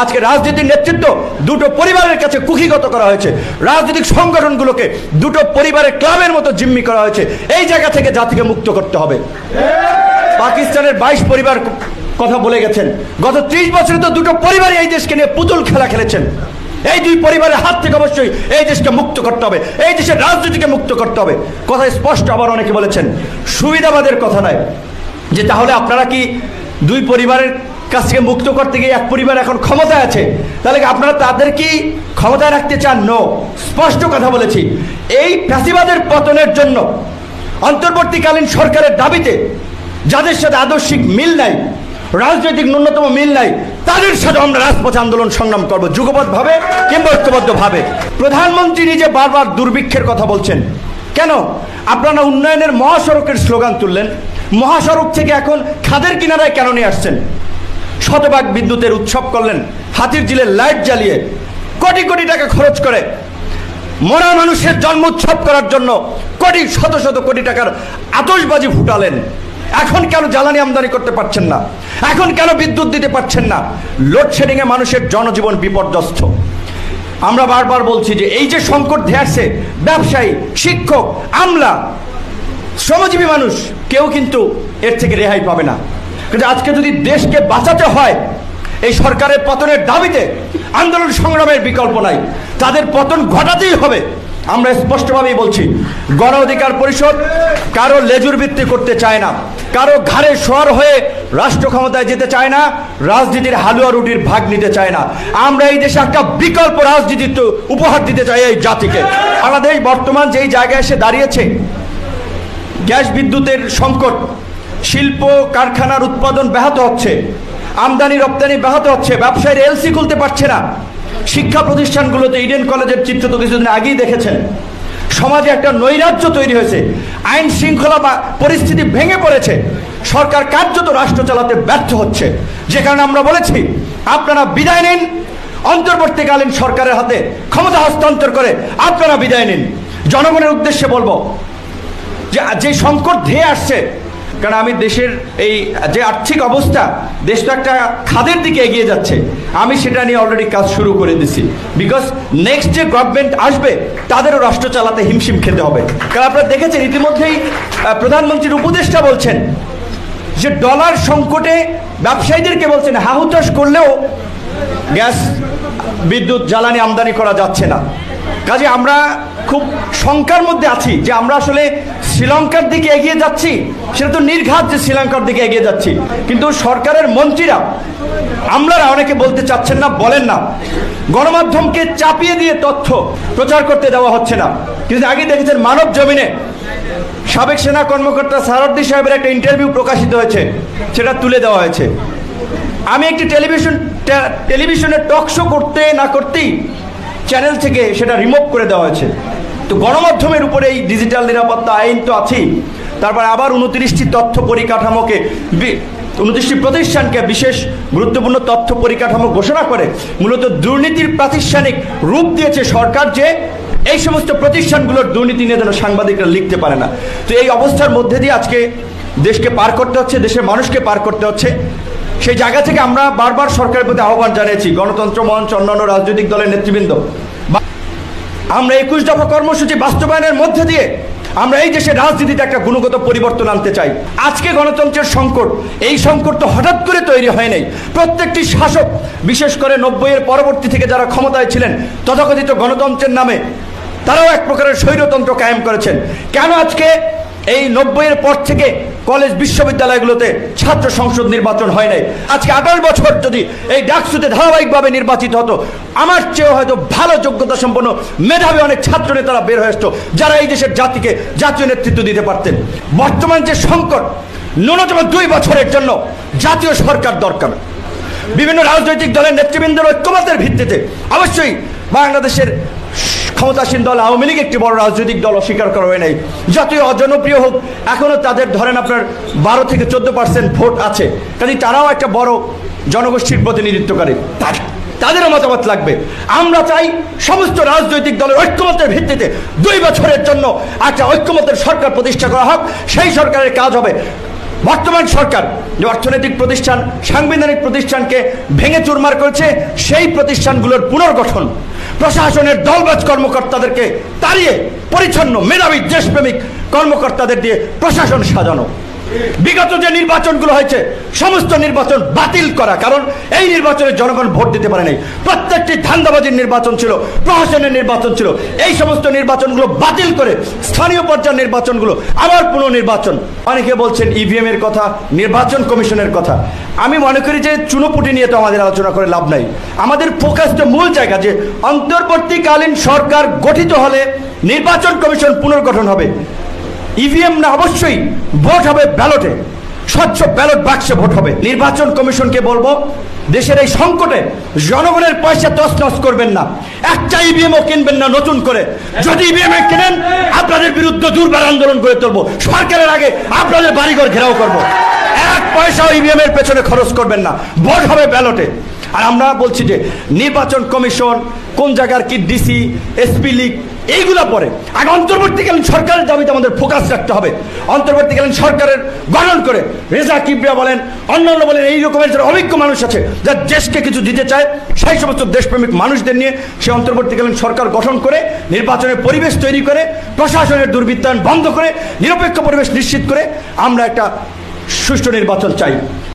আজকে রাজনীতির নেতৃত্ব দুটো পরিবারের কাছে কুক্ষিগত করা হয়েছে। রাজনৈতিক সংগঠনগুলোকে দুটো পরিবারের ক্লাবের মতো জিম্মি করা হয়েছে। এই জায়গা থেকে জাতিকে মুক্ত করতে হবে। পাকিস্তানের বাইশ পরিবার কথা বলে গেছেন। গত ত্রিশ বছরে তো দুটো পরিবারই এই দেশকে নিয়ে পুতুল খেলা খেলেছেন। এই দুই পরিবারের হাত থেকে অবশ্যই এই দেশকে মুক্ত করতে হবে। এই দেশের রাজনীতিকে মুক্ত করতে হবে। কথা স্পষ্ট আবার অনেকে বলেছেন। সুবিধাবাদের কথা নয়। যে তাহলে আপনারা কি দুই পরিবারের কাছ থেকে মুক্ত করতে গিয়ে এক পরিবার এখন ক্ষমতায় আছে। তাহলে আপনারা তাদের কি ক্ষমতায় রাখতে চান? নো স্পষ্ট কথা বলেছি। এই ফ্যাসিবাদের পতনের জন্য অন্তর্বর্তীকালীন সরকারের দাবিতে যাদের সাথে আদর্শিক মিল নাই, রাজনৈতিক ন্যূনতম মিল নাই, তাদের সাথে আমরা রাজপথ আন্দোলন সংগ্রাম করব যুগপথ ভাবে কিংবা ঐক্যবদ্ধ ভাবে প্রধানমন্ত্রী নিজে বারবার দুর্ভিক্ষের কথা বলছেন। কেন? আপনারা উন্নয়নের মহাসড়কের স্লোগান তুললেন। মহাসড়ক থেকে এখন খাদের কিনারায় কেন নিয়ে আসছেন? শতভাগ বিদ্যুতের উৎসব করলেন, হাতির জিলের লাইট জ্বালিয়ে কোটি কোটি টাকা খরচ করে। মরা মানুষের জন্ম উৎসব করার জন্য কোটি, শত শত কোটি টাকার আতশবাজি ফুটালেন। এখন কেন জ্বালানি আমদানি করতে পারছেন না? এখন কেন বিদ্যুৎ দিতে পারছেন না? লোডশেডিংয়ে মানুষের জনজীবন বিপর্যস্ত। আমরা বারবার বলছি যে এই যে সংকট ধেয়ারছে ব্যবসায়ী, শিক্ষক, আমলা, শ্রমজীবী মানুষ, কেউ কিন্তু এর থেকে রেহাই পাবে না। কিন্তু আজকে যদি দেশকে বাঁচাতে হয়, এই সরকারের পতনের দাবিতে আন্দোলন সংগ্রামের বিকল্প নাই। তাদের পতন ঘটাতেই হবে, আমরা স্পষ্টভাবেই বলছি। গণ অধিকার পরিষদ কারও লেজুর ভিত্তি করতে চায় না, কারও ঘাড়ে সোয়ার হয়ে রাষ্ট্র ক্ষমতায় যেতে চায় না, রাজনীতির হালুয়া রুটির ভাগ নিতে চায় না। আমরা এই দেশে একটা বিকল্প রাজনীতি উপহার দিতে চাই এই জাতিকে। বাংলাদেশ বর্তমান যেই জায়গায় এসে দাঁড়িয়েছে, গ্যাস বিদ্যুতের সংকট শিল্প, কারখানার উৎপাদন ব্যাহত হচ্ছে। আমদানি, রপ্তানি ব্যাহত হচ্ছে। ব্যবসায়ীরা এলসি খুলতে পারছে না। শিক্ষা প্রতিষ্ঠানগুলোতে ইডেন কলেজের চিত্র তো কিছুদিন আগেই দেখেছেন। সমাজে একটা নৈরাজ্য তৈরি হয়েছে। আইন শৃঙ্খলা বা পরিস্থিতি ভেঙে পড়েছে। সরকার কার্যত রাষ্ট্র চালাতে ব্যর্থ হচ্ছে। যে কারণে আমরা বলেছি, আপনারা বিদায় নিন। অন্তর্বর্তীকালীন সরকারের হাতে ক্ষমতা হস্তান্তর করে আপনারা বিদায় নিন। জনগণের উদ্দেশ্যে বলব, যে যে সংকট ধেয়ে আসছে কারণ আমি দেশের এই যে আর্থিক অবস্থা, দেশ তো একটা খাদের দিকে এগিয়ে যাচ্ছে। আমি সেটা নিয়ে অলরেডি কাজ শুরু করে দিছি। বিকজ নেক্সট যে গভর্নমেন্ট আসবে, তাদেরও রাষ্ট্র চালাতে হিমশিম খেতে হবে। কারণ আপনারা দেখেছেন, ইতিমধ্যেই প্রধানমন্ত্রীর উপদেষ্টা বলছেন যে ডলার সংকটে ব্যবসায়ীদেরকে বলছেন হাহুতাশ করলেও গ্যাস, বিদ্যুৎ, জ্বালানি আমদানি করা যাচ্ছে না। কাজে আমরা খুব শঙ্কার মধ্যে আছি যে আমরা আসলে শ্রীলঙ্কার দিকে এগিয়ে যাচ্ছি, সেটা তো নির্ঘাত যে শ্রীলঙ্কার দিকে এগিয়ে যাচ্ছি। কিন্তু সরকারের মন্ত্রীরা, আমলারা অনেকে বলতে চাচ্ছেন না, বলেন না। গণমাধ্যমকে চাপিয়ে দিয়ে তথ্য প্রচার করতে দেওয়া হচ্ছে না। কিন্তু আগে দেখেছেন মানব জমিনে সাবেক সেনা কর্মকর্তা সারদ্দি সাহেবের একটা ইন্টারভিউ প্রকাশিত হয়েছে, সেটা তুলে দেওয়া হয়েছে। আমি একটি টেলিভিশন টেলিভিশনে টক শো করতে না করতেই চ্যানেল থেকে সেটা রিমুভ করে দেওয়া হয়েছে। তো গণমাধ্যমের উপরে এই ডিজিটাল নিরাপত্তা আইন তো আছেই। তারপর আবার উনত্রিশটি তথ্য পরিকাঠামোকে উনত্রিশটি প্রতিষ্ঠানকে বিশেষ গুরুত্বপূর্ণ তথ্য পরিকাঠামো ঘোষণা করে, মূলত দুর্নীতির প্রাতিষ্ঠানিক রূপ দিয়েছে সরকার যে এই সমস্ত প্রতিষ্ঠানগুলোর দুর্নীতি নিয়ে যেন সাংবাদিকরা লিখতে পারে না। তো এই অবস্থার মধ্যে দিয়ে আজকে দেশকে পার করতে হচ্ছে, দেশের মানুষকে পার করতে হচ্ছে। সেই জায়গা থেকে আমরা বারবার সরকারের প্রতি আহ্বান জানিয়েছি, গণতন্ত্র মঞ্চ, অন্যান্য রাজনৈতিক দলের নেতৃবৃন্দ। আমরা একুশ দফা কর্মসূচি বাস্তবায়নের মধ্যে দিয়ে আমরা এই দেশের রাজনীতিতে একটা গুণগত পরিবর্তন আনতে চাই। আজকে গণতন্ত্রের সংকট, এই সংকট তো হঠাৎ করে তৈরি হয় নাই। প্রত্যেকটি শাসক, বিশেষ করে নব্বইয়ের পরবর্তী থেকে যারা ক্ষমতায় ছিলেন, তথাকথিত গণতন্ত্রের নামে তারাও এক প্রকারের স্বৈরতন্ত্র কায়েম করেছেন। কেন আজকে এই নব্বইয়ের পর থেকে কলেজ বিশ্ববিদ্যালয়গুলোতে ছাত্র সংসদ নির্বাচন হয় নাই। আজকে আঠারো বছর যদি এই ডাকসুতে ধারাবাহিকভাবে নির্বাচিত হতো, আমার চেয়েও হয়তো ভালো যোগ্যতা সম্পন্ন মেধাবী অনেক ছাত্র নেতারা বের হয়ে আসতো, যারা এই দেশের জাতিকে জাতীয় নেতৃত্ব দিতে পারতেন। বর্তমান যে সংকট, ন্যূনতম দুই বছরের জন্য জাতীয় সরকার দরকার। বিভিন্ন রাজনৈতিক দলের নেতৃবৃন্দের ঐক্যমতের ভিত্তিতে অবশ্যই বাংলাদেশের ক্ষমতাসীন দল, আওয়ামী লীগ একটি বড় রাজনৈতিক দল অস্বীকার করা হয় নাই। যতই অজনপ্রিয় হোক, এখনও তাদের ধরেন আপনার বারো থেকে চোদ্দ পার্সেন্ট ভোট আছে। কাজে তারাও একটা বড় জনগোষ্ঠীর প্রতিনিধিত্ব করে তাদেরও মতামত লাগবে। আমরা চাই সমস্ত রাজনৈতিক দলের ঐক্যমতের ভিত্তিতে দুই বছরের জন্য একটা ঐক্যমতের সরকার প্রতিষ্ঠা করা হোক। সেই সরকারের কাজ হবে বর্তমান সরকার, যে অর্থনৈতিক প্রতিষ্ঠান, সাংবিধানিক প্রতিষ্ঠানকে ভেঙে চুরমার করেছে, সেই প্রতিষ্ঠানগুলোর পুনর্গঠন। প্রশাসনের দলবাজ কর্মকর্তাদেরকে তাড়িয়ে পরিচ্ছন্ন মেধাবী দেশপ্রেমিক কর্মকর্তাদের দিয়ে প্রশাসন সাজানো। বিগত যে নির্বাচনগুলো হয়েছে, সমস্ত নির্বাচন বাতিল করা। কারণ এই নির্বাচনে জনগণ ভোট দিতে পারে নাই। প্রত্যেকটি ধান্দাবাজির নির্বাচন ছিল প্রশাসনের নির্বাচন ছিল। এই সমস্ত নির্বাচনগুলো বাতিল করে স্থানীয় পর্যায়ের নির্বাচনগুলো, আবার পুনর্নির্বাচন। অনেকে বলছেন ইভিএম এর কথা, নির্বাচন কমিশনের কথা। আমি মনে করি যে চুনোপুটি নিয়ে তো আমাদের আলোচনা করে লাভ নাই। আমাদের ফোকাসটা মূল জায়গা যে, অন্তর্বর্তীকালীন সরকার গঠিত হলে নির্বাচন কমিশন পুনর্গঠন হবে। ইভিএম না, অবশ্যই ভোট হবে ব্যালটে। স্বচ্ছ ব্যালট বাক্সে ভোট হবে। নির্বাচন কমিশনকে বলব, দেশের এই সংকটে জনগণের পয়সা তছনছ করবেন না। একটা ইভিএমও কিনবেন না নতুন করে। যদি ইভিএম এ কিনেন, আপনাদের বিরুদ্ধে দুর্বার আন্দোলন করে তুলবো। সরকারের আগে আপনাদের বাড়িঘর ঘেরাও করব। এক পয়সাও ইভিএম এর পেছনে খরচ করবেন না। ভোট হবে ব্যালটে। আর আমরা বলছি যে, নির্বাচন কমিশন কোন জায়গার কি ডিসি এসপি লীগ এইগুলো পরে। আগে অন্তর্বর্তীকালীন সরকারের দাবিতে আমাদের ফোকাস রাখতে হবে। অন্তর্বর্তীকালীন সরকারের গঠন করে রেজা কিবরিয়া বলেন, অন্যান্য বলেন, এই রকমের যারা অভিজ্ঞ মানুষ আছে যারা দেশকে কিছু দিতে চায়, সেই সমস্ত দেশপ্রেমিক মানুষদের নিয়ে সে অন্তর্বর্তীকালীন সরকার গঠন করে, নির্বাচনের পরিবেশ তৈরি করে, প্রশাসনের দুর্বৃত্তায়ন বন্ধ করে, নিরপেক্ষ পরিবেশ নিশ্চিত করে আমরা একটা সুষ্ঠু নির্বাচন চাই।